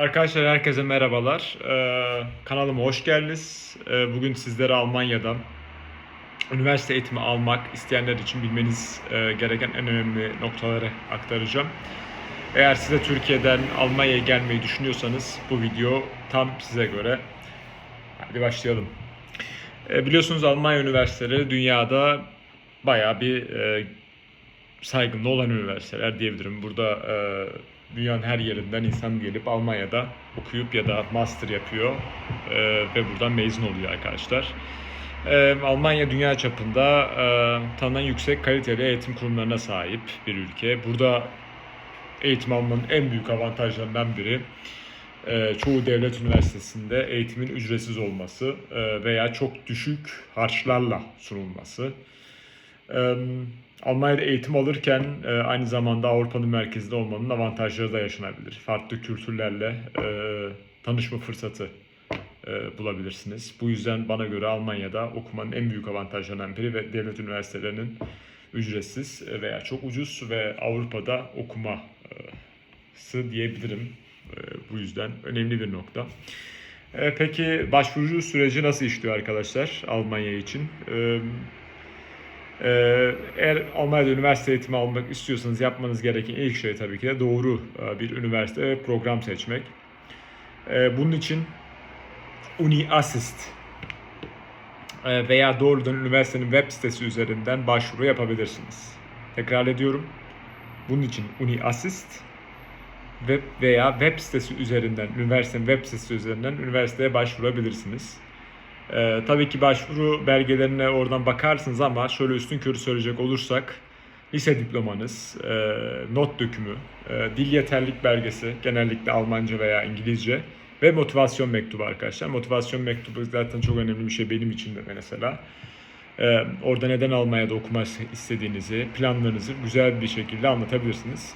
Arkadaşlar herkese merhabalar. Ee, kanalıma hoş geldiniz. Ee, bugün sizlere Almanya'dan üniversite eğitimi almak isteyenler için bilmeniz e, gereken en önemli noktaları aktaracağım. Eğer size Türkiye'den Almanya'ya gelmeyi düşünüyorsanız bu video tam size göre. Hadi başlayalım. Ee, biliyorsunuz Almanya üniversiteleri dünyada bayağı bir e, saygınlı olan üniversiteler diyebilirim. Burada e, dünyanın her yerinden insan gelip Almanya'da okuyup ya da master yapıyor e, ve buradan mezun oluyor arkadaşlar. E, Almanya dünya çapında e, tanınan yüksek kaliteli eğitim kurumlarına sahip bir ülke. Burada eğitim almanın en büyük avantajlarından biri e, çoğu devlet üniversitesinde eğitimin ücretsiz olması e, veya çok düşük harçlarla sunulması. Almanya'da eğitim alırken e, aynı zamanda Avrupa'nın merkezinde olmanın avantajları da yaşanabilir. Farklı kültürlerle e, tanışma fırsatı e, bulabilirsiniz. Bu yüzden bana göre Almanya'da okumanın en büyük avantajlarından biri ve devlet üniversitelerinin ücretsiz veya çok ucuz ve Avrupa'da okuması diyebilirim. Bu yüzden önemli bir nokta. Peki başvuru süreci nasıl işliyor arkadaşlar Almanya için? Ee, Eğer Almanya'da üniversite eğitimi almak istiyorsanız yapmanız gereken ilk şey tabii ki de doğru e, bir üniversite ve program seçmek. Ee, Bunun için Uni Assist e, veya doğrudan üniversitenin web sitesi üzerinden başvuru yapabilirsiniz. Tekrar ediyorum. Bunun için Uni Assist veya web sitesi üzerinden, üniversitenin web sitesi üzerinden üniversiteye başvurabilirsiniz. Ee, tabii ki başvuru belgelerine oradan bakarsınız ama şöyle üstün körü söyleyecek olursak lise diplomanız, e, not dökümü, e, dil yeterlik belgesi genellikle Almanca veya İngilizce ve motivasyon mektubu arkadaşlar. Motivasyon mektubu zaten çok önemli bir şey benim için de mesela. Ee, orada neden Almanya'da okumak istediğinizi, planlarınızı güzel bir şekilde anlatabilirsiniz.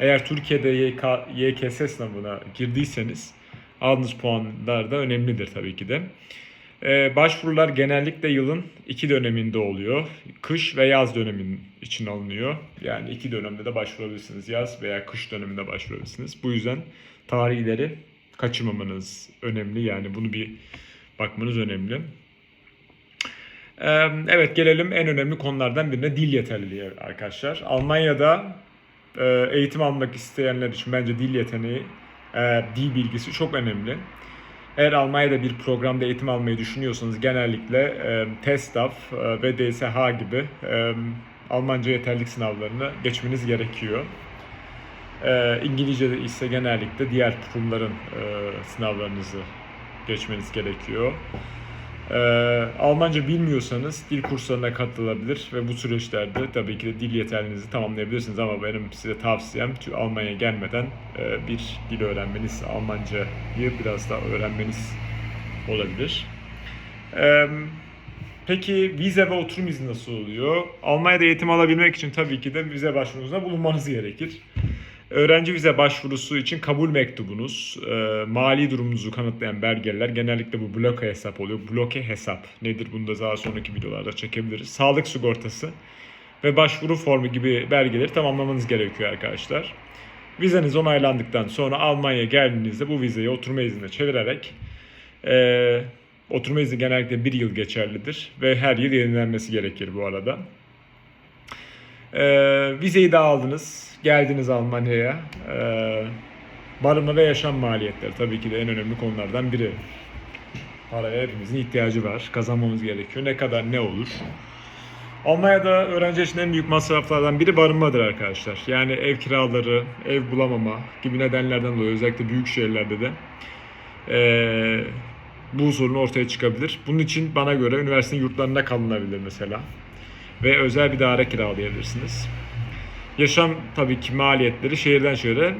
Eğer Türkiye'de YK, YKS sınavına girdiyseniz aldığınız puanlar da önemlidir tabii ki de. Ee, başvurular genellikle yılın iki döneminde oluyor. Kış ve yaz dönemin için alınıyor. Yani iki dönemde de başvurabilirsiniz. Yaz veya kış döneminde başvurabilirsiniz. Bu yüzden tarihleri kaçırmamanız önemli. Yani bunu bir bakmanız önemli. Ee, Evet gelelim en önemli konulardan birine dil yeterliliği arkadaşlar. Almanya'da e, eğitim almak isteyenler için bence dil yeteneği, e, dil bilgisi çok önemli. Eğer Almanya'da bir programda eğitim almayı düşünüyorsanız genellikle e, TESTAF e, ve DSH gibi e, Almanca yeterlik sınavlarını geçmeniz gerekiyor. E, İngilizce ise genellikle diğer kurumların e, sınavlarınızı geçmeniz gerekiyor. E, Almanca bilmiyorsanız dil kurslarına katılabilir ve bu süreçlerde tabii ki de dil yeterliliğinizi tamamlayabilirsiniz ama benim size tavsiyem Almanya'ya gelmeden e, bir dil öğrenmeniz, Almancayı biraz daha öğrenmeniz olabilir. E, Peki vize ve oturum izni nasıl oluyor? Almanya'da eğitim alabilmek için tabii ki de vize başvurunuzda bulunmanız gerekir. Öğrenci vize başvurusu için kabul mektubunuz, e, mali durumunuzu kanıtlayan belgeler genellikle bu bloke hesap oluyor. Bloke hesap nedir bunu da daha sonraki videolarda çekebiliriz. Sağlık sigortası ve başvuru formu gibi belgeleri tamamlamanız gerekiyor arkadaşlar. Vizeniz onaylandıktan sonra Almanya'ya geldiğinizde bu vizeyi oturma iznine çevirerek e, oturma izni genellikle bir yıl geçerlidir ve her yıl yenilenmesi gerekir bu arada. Ee, vizeyi de aldınız. Geldiniz Almanya'ya. Ee, barınma ve yaşam maliyetleri tabii ki de en önemli konulardan biri. Paraya hepimizin ihtiyacı var. Kazanmamız gerekiyor. Ne kadar ne olur. Almanya'da öğrenci için en büyük masraflardan biri barınmadır arkadaşlar. Yani ev kiraları, ev bulamama gibi nedenlerden dolayı özellikle büyük şehirlerde de ee, bu sorun ortaya çıkabilir. Bunun için bana göre üniversitenin yurtlarında kalınabilir mesela ve özel bir daire kiralayabilirsiniz. Yaşam tabii ki maliyetleri şehirden şehire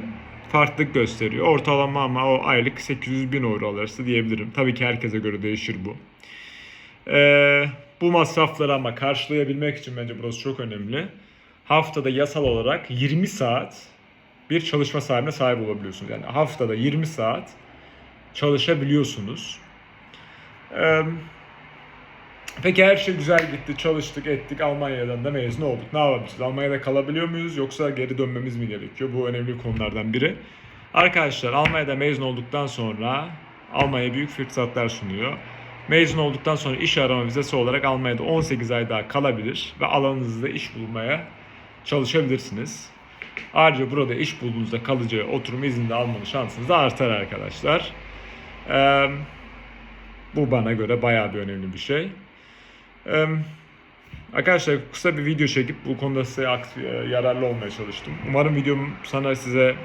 farklılık gösteriyor. Ortalama ama o aylık 800 bin euro arası diyebilirim. Tabii ki herkese göre değişir bu. Ee, bu masrafları ama karşılayabilmek için bence burası çok önemli. Haftada yasal olarak 20 saat bir çalışma saatine sahip olabiliyorsunuz. Yani haftada 20 saat çalışabiliyorsunuz. Ee, Peki her şey güzel gitti, çalıştık, ettik, Almanya'dan da mezun olduk. Ne yapabiliriz? Almanya'da kalabiliyor muyuz yoksa geri dönmemiz mi gerekiyor? Bu önemli konulardan biri. Arkadaşlar Almanya'da mezun olduktan sonra Almanya büyük fırsatlar sunuyor. Mezun olduktan sonra iş arama vizesi olarak Almanya'da 18 ay daha kalabilir ve alanınızda iş bulmaya çalışabilirsiniz. Ayrıca burada iş bulduğunuzda kalıcı oturum izni de almanın şansınız da artar arkadaşlar. Ee, bu bana göre bayağı bir önemli bir şey. Arkadaşlar kısa bir video çekip bu konuda size e, yararlı olmaya çalıştım. Umarım videom sana size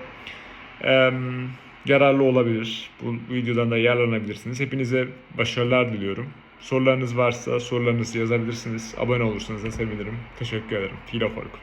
yararlı olabilir. Bu videodan da yararlanabilirsiniz. Hepinize başarılar diliyorum. Sorularınız varsa sorularınızı yazabilirsiniz. Abone olursanız da sevinirim. Teşekkür ederim. Filo Faruk.